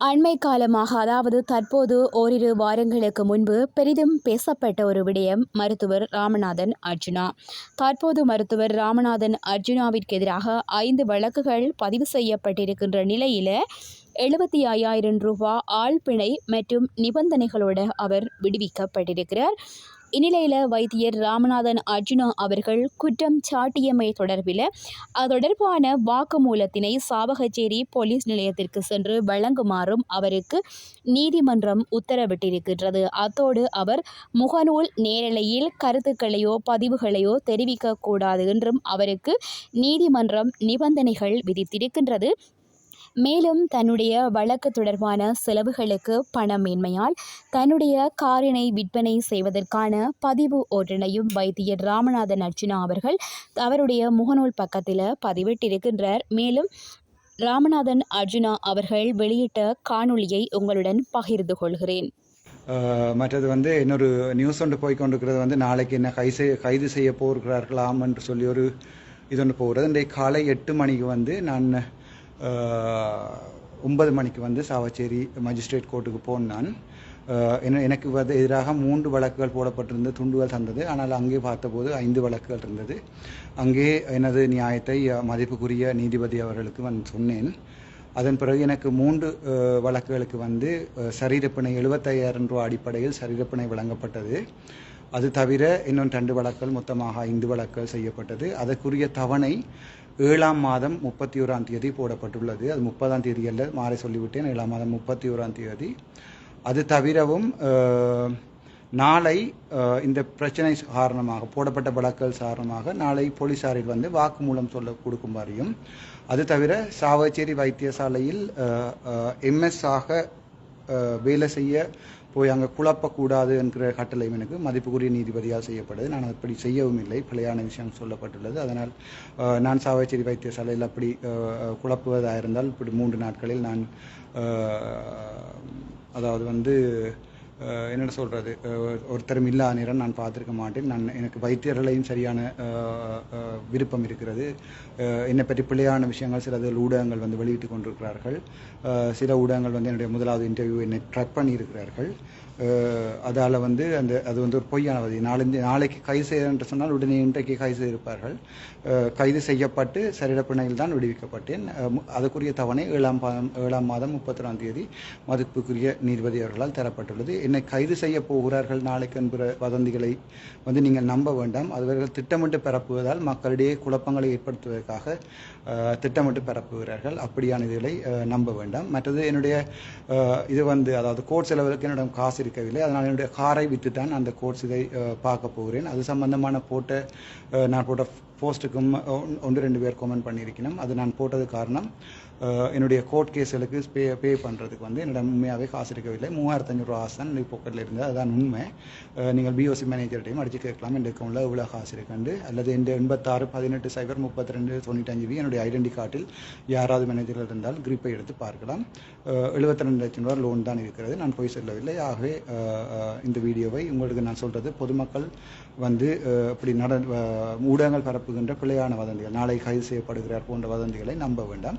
அண்மை காலமாக அதாவது தற்போது ஓரிரு வாரங்களுக்கு முன்பு பெரிதும் பேசப்பட்ட ஒரு விடயம் மருத்துவர் ராமநாதன் அர்ஜுனா. தற்போது மருத்துவர் ராமநாதன் அர்ஜுனாவிற்கு எதிராக ஐந்து வழக்குகள் பதிவு செய்யப்பட்டிருக்கின்ற நிலையில் எழுபத்தி ஐயாயிரம் ரூபாய் ஆழ்பிணை மற்றும் நிபந்தனைகளோடு அவர் விடுவிக்கப்பட்டிருக்கிறார். இந்நிலையில் வைத்தியர் ராமநாதன் அர்ஜுனா அவர்கள் குற்றம் சாட்டியமை தொடர்பில் அது தொடர்பான வாக்குமூலத்தினை சாவகச்சேரி போலீஸ் நிலையத்திற்கு சென்று வழங்குமாறும் அவருக்கு நீதிமன்றம் உத்தரவிட்டிருக்கின்றது. அத்தோடு அவர் முகநூல் நேரலையில் கருத்துக்களையோ பதிவுகளையோ தெரிவிக்கக்கூடாது என்றும் அவருக்கு நீதிமன்றம் நிபந்தனைகள் விதித்திருக்கின்றது. மேலும் தன்னுடைய வழக்கு தொடர்பான செலவுகளுக்கு பணமின்மையால் தன்னுடைய காரினை விற்பனை செய்வதற்கான பதிவு ஒன்றினையும் வைத்தியர் ராமநாதன் அர்ச்சுனா அவர்கள் அவருடைய முகநூல் பக்கத்தில் பதிவிட்டிருக்கின்றார். மேலும் ராமநாதன் அர்ஜுனா அவர்கள் வெளியிட்ட காணொளியை உங்களுடன் பகிர்ந்து கொள்கிறேன். மற்றது வந்து இன்னொரு நியூஸ் ஒன்று போய் கொண்டிருக்கிறது. வந்து நாளைக்கு என்ன கை செய்ய கைது செய்ய போகிறார்களாம் என்று சொல்லி ஒரு இது ஒன்று போகிறது. இன்றைக்கு காலை எட்டு மணிக்கு வந்து நான் ஒன்பது மணிக்கு வந்து சாவச்சேரி மஜிஸ்ட்ரேட் கோர்ட்டுக்கு போனான். நான் எனக்கு வந்து எதிராக மூன்று வழக்குகள் போடப்பட்டிருந்த துண்டுகள் தந்தது. ஆனால் அங்கே பார்த்தபோது ஐந்து வழக்குகள் இருந்தது. அங்கே எனது நியாயத்தை மதிப்புக்குரிய நீதிபதி அவர்களுக்கு வந்து சொன்னேன். அதன் பிறகு எனக்கு மூன்று வழக்குகளுக்கு வந்து சரீரப்பிணை எழுபத்தையாயிரம் ரூபாய் அடிப்படையில் சரீரப்பிணை வழங்கப்பட்டது. அது தவிர இன்னும் ரெண்டு வழக்குகள் மொத்தமாக ஐந்து வழக்குகள் செய்யப்பட்டது. அதற்குரிய தவணை ஏழாம் மாதம் முப்பத்தி ஓராம் தேதி போடப்பட்டுள்ளது. அது முப்பதாம் தேதி அல்ல மாறி சொல்லிவிட்டேன். ஏழாம் மாதம் முப்பத்தி ஓராம் தேதி. அது தவிரவும் நாளை இந்த பிரச்சனை காரணமாக போடப்பட்ட வழக்குகள் காரணமாக நாளை போலீசாரில் வந்து வாக்குமூலம் சொல்ல கொடுக்குமாறியும் அது தவிர சாவச்சேரி வைத்தியசாலையில் எம்எஸ் ஆக வேலை செய்ய போய் அங்கே குழப்பக்கூடாது என்கிற கட்டளை எனக்கு மதிப்புக்குரிய நீதிபதியாக செய்யப்படுது நான் அப்படி செய்யவும் இல்லை. பிழையான விஷயம் சொல்லப்பட்டுள்ளது. அதனால் நான் சாவச்சேரி வைத்தியசாலையில் அப்படி குழப்புவதாக இருந்தால் இப்படி மூன்று நாட்களில் நான் அதாவது வந்து என்னென்ன சொல்கிறது ஒருத்தரும் இல்லா நேரம் நான் பார்த்துருக்க மாட்டேன். நான் எனக்கு வைத்தியர்களையும் சரியான விருப்பம் இருக்கிறது. என்னை பற்றி பிள்ளையான விஷயங்கள் சில ஊடகங்கள் வந்து வெளியிட்டு கொண்டிருக்கிறார்கள். சில ஊடகங்கள் வந்து என்னுடைய முதலாவது இன்டர்வியூ என்னை ட்ராக் பண்ணியிருக்கிறார்கள். அதால் வந்து அந்த அது வந்து ஒரு பொய்யான வதி. நாளைந்து நாளைக்கு கைது செய்ய என்று சொன்னால் உடனே இன்றைக்கு கைது செய்திருப்பார்கள். கைது செய்யப்பட்டு சரீரப்பிணையில் தான் விடுவிக்கப்பட்டேன். அதுக்குரிய தவணை ஏழாம் பாதம் ஏழாம் மாதம் முப்பத்தொராம் தேதி மதிப்புக்குரிய நீதிபதி அவர்களால் தரப்பட்டுள்ளது. என்னை கைது செய்ய போகிறார்கள் நாளைக்கு என்கிற வதந்திகளை வந்து நீங்கள் நம்ப வேண்டாம். அவர்கள் திட்டமிட்டு பரப்புவதால் மக்களிடையே குழப்பங்களை ஏற்படுத்துவதற்காக திட்டமிட்டு பரப்புகிறார்கள். அப்படியான இதுகளை நம்ப வேண்டாம். மற்றது என்னுடைய இது வந்து அதாவது கோர்ட் செலவுக்கு என்னிடம் காசு இருக்கவில்லை அதனால் என்னுடைய காரை விட்டு தான் அந்த கோர்ஸ் இதை பார்க்க போகிறேன். அது சம்பந்தமான போட்ட நான் போட்ட போஸ்ட்டுக்கும் ஒன்- ஒன்று ரெண்டு பேர் கமெண்ட் பண்ணியிருக்கணும். அது நான் போட்டது காரணம் என்னுடைய கோர்ட் கேஸுகளுக்கு பே பே பண்ணுறதுக்கு வந்து என்னிடம் உண்மையாகவே காசு இருக்கவில்லை. மூவாயிரத்து ஐநூறுரூவா காசு தான் என்னுடைய பொக்கெட்டில் இருந்தது அதுதான் உண்மை. நீங்கள் பிஓசி மேனேஜர்கிட்டையும் அடித்து கேட்கலாம். என் அக்கௌண்ட்டில் இவ்வளோ காசு இருக்குண்டு? அல்லது என் எண்பத்தாறு பதினெட்டு சைபர் முப்பத்தி ரெண்டு தொண்ணூற்றஞ்சு வி என்னுடைய ஐடென்டி கார்டில் யாராவது மேனேஜர்கள் இருந்தால் கிரிப்பை எடுத்து பார்க்கலாம். எழுபத்தி ரெண்டு லட்சம் ரூபா லோன் தான் இருக்கிறது. நான் போய் செல்லவில்லை. ஆகவே இந்த வீடியோவை உங்களுக்கு நான் சொல்கிறது பொதுமக்கள் வந்து இப்படி நட ஊடகங்கள் பரப்ப பரப்புகின்ற பிழையான வதந்திகள். நாளை கைது செய்யப்படுகிறார் போன்ற வதந்திகளை நம்ப வேண்டாம்.